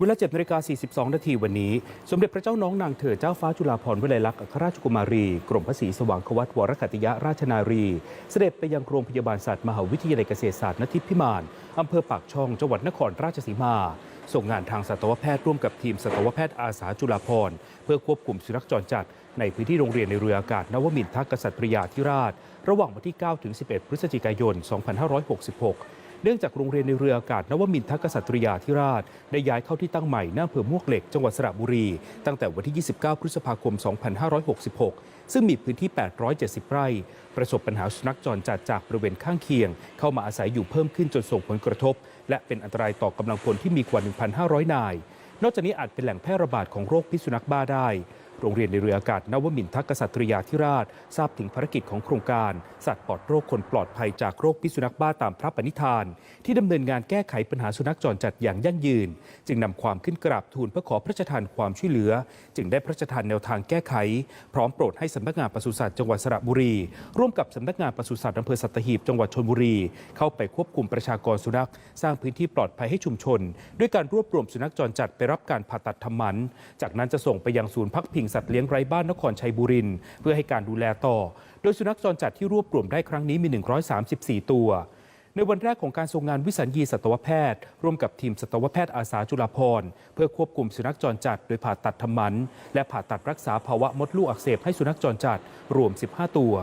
เวลา7นาฬิกา42 นาทีวันนี้ สมเด็จพระเจ้าน้องนางเธอเจ้าฟ้าจุฬาภรณ์วิไลลักษณ์อัครราชกุมารี กรมพระศรีสว่างควัตวรกัตยะราชนารี เสด็จไปยังโรงพยาบาลสัตว์มหาวิทยาลัยเกษตรศาสตร์นทิพิมานอำเภอปากช่องจังหวัดนครราชสีมา ส่งงานทางสัตวแพทย์ร่วมกับทีมสัตวแพทย์อาสาจุฬาภรณ์เพื่อควบคุมสุนัขจรจัด ในพื้นที่โรงเรียนในเรืออากาศนวมินทกษัตริยาธิราช ระหว่างวันที่ 9 ถึง 11 พฤศจิกายน 2566 เนื่องจากโรงเรียนในเรืออากาศนวมินทกษัตริยาธิราช ได้ย้ายเข้าที่ตั้งใหม่หน้าอำเภอมวกเหล็กจังหวัดสระบุรี ตั้งแต่วันที่ 29 พฤษภาคม 2566 ซึ่งมีพื้นที่ 870 ไร่ ประสบปัญหาสุนัขจรจัดจากบริเวณข้างเคียง เข้ามาอาศัยอยู่เพิ่มขึ้นจนส่งผลกระทบ และเป็นอันตรายต่อกำลังพลที่มีกว่า 1,500 นาย นอกจากนี้อาจเป็นแหล่งแพร่ระบาดของโรคพิษสุนัขบ้าได้ โรงเรียนในเรืออากาศนวมินทกษัตริยาธิราช ทราบถึงภารกิจของโครงการ สัตว์ปลอดโรคคนปลอดภัยจากโรคพิษสุนัขบ้าตามพระปณิธาน ที่ดำเนินงานแก้ไขปัญหาสุนัขจรจัดอย่างยั่งยืน จึงนำความขึ้นกราบทูลเพื่อขอพระราชทานความช่วยเหลือ จึงได้พระราชทานแนวทางแก้ไข พร้อมโปรดให้สำนักงานปศุสัตว์จังหวัดสระบุรี ร่วมกับสำนักงานปศุสัตว์อำเภอสัตหีบจังหวัดชลบุรี เข้าไปควบคุมประชากรสุนัข สร้างพื้นที่ปลอดภัยให้ชุมชน ด้วยการรวบรวมสุนัขจรจัดไปรับการผ่าตัดทำหมัน จากนั้นจะส่งไปยังศูนย์พักพิงสัตว์เลี้ยงไร้บ้านนครชัยบุรีเพื่อให้การดูแลต่อ โดยสุนัขจรจัดที่รวบรวมได้ครั้งนี้มี 134 ตัวในวันแรกของการทรงงานวิสัญญีสัตวแพทย์ ร่วมกับทีมสัตวแพทย์อาสาจุฬาภรณ์เพื่อควบคุมสุนัขจรจัด โดยผ่าตัดทำมัน และผ่าตัดรักษาภาวะมดลูกอักเสบให้สุนัขจรจัด รวม 15 ตัว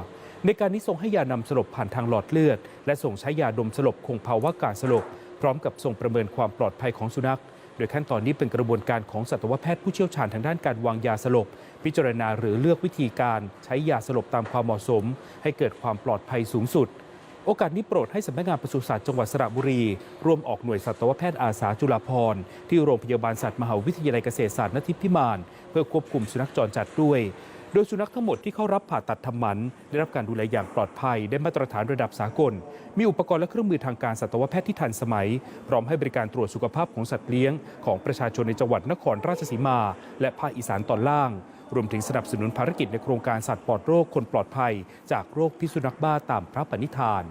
ในการนี้ทรงให้ยานำสลบผ่านทางหลอดเลือด และส่งใช้ยาดมสลบคงภาวะการสลบ พร้อมกับส่งประเมินความปลอดภัยของสุนัข โดยขั้นตอนนี้เป็นกระบวนการของสัตวแพทย์ผู้เชี่ยวชาญทางด้านการวางยาสลบ พิจารณาหรือเลือกวิธีการใช้ยาสลบตามความเหมาะสม ให้เกิดความปลอดภัยสูงสุด โอกาสนี้โปรดให้สำนักงานปศุสัตว์จังหวัดสระบุรี ร่วมออกหน่วยสัตวแพทย์อาสาจุฬาภรณ์ที่โรงพยาบาลสัตว์มหาวิทยาลัยเกษตรศาสตร์นทิพย์พิมาน เพื่อควบคุมสุนัขจรจัดด้วย โดยสุนัขทั้งหมดที่เข้ารับผ่าตัดทำหมัน ได้รับการดูแลอย่างปลอดภัย ได้มาตรฐานระดับสากล มีอุปกรณ์และเครื่องมือทางการสัตวแพทย์ที่ทันสมัย พร้อมให้บริการตรวจสุขภาพของสัตว์เลี้ยง ของประชาชนในจังหวัดนครราชสีมา และภาคอีสานตอนล่าง รวมถึงสนับสนุนภารกิจในโครงการสัตว์ปลอดโรคคนปลอดภัย จากโรคพิษสุนัขบ้าตามพระปณิธาน